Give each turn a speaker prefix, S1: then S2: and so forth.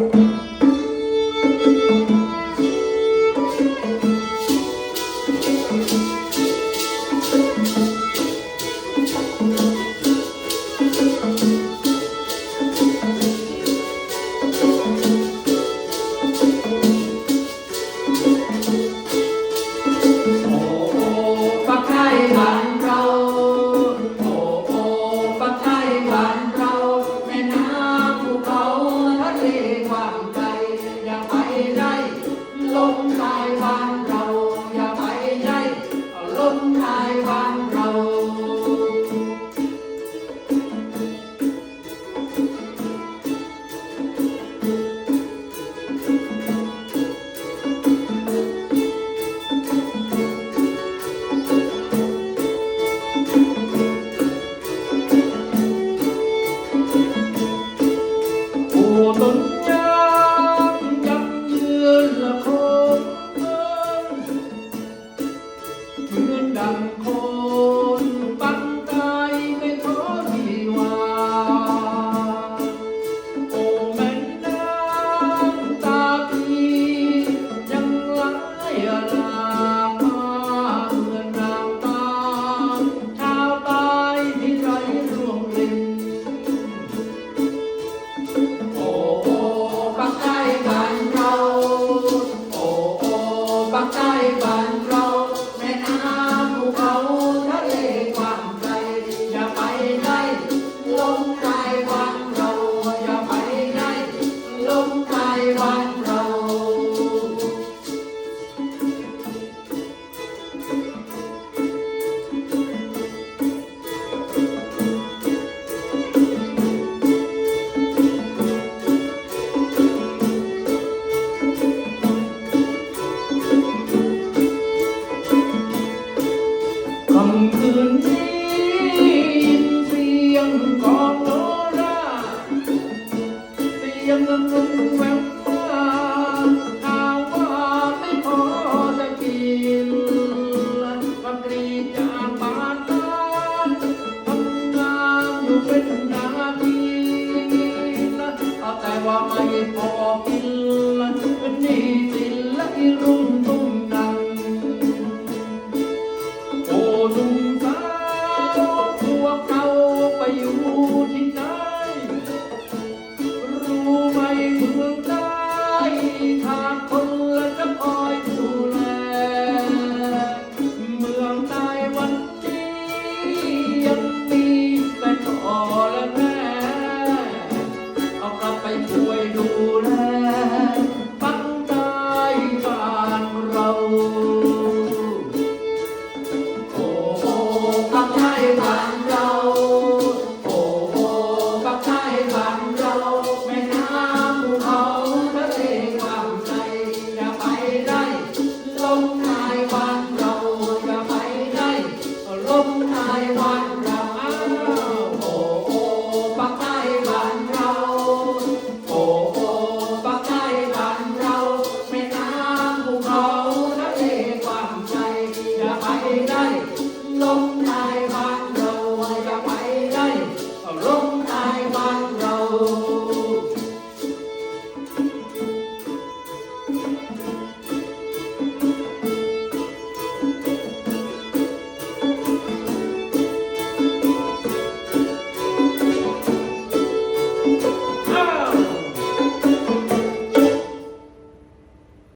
S1: Thank you. 좀 Bye-bye. ยังงงมแววข่าวว่าไม่พอจะกินมากรีดยางบานตานทำงานอยู่เป็นนาทีแต่ว่าไม่พอกินเป็นนี้สินและรุ่งตุ้งนังโอ้ลุง one.